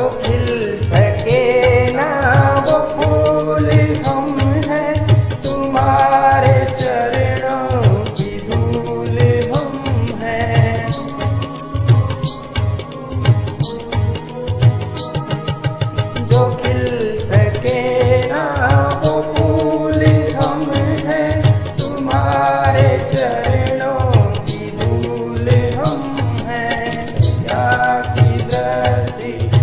जो खिल सके ना वो फूल हम हैं। तुम्हारे चरणों की धूल हम हैं। जो खिल सके ना वो फूल हम हैं। तुम्हारे चरणों की धूल हम हैं। या की दृष्टि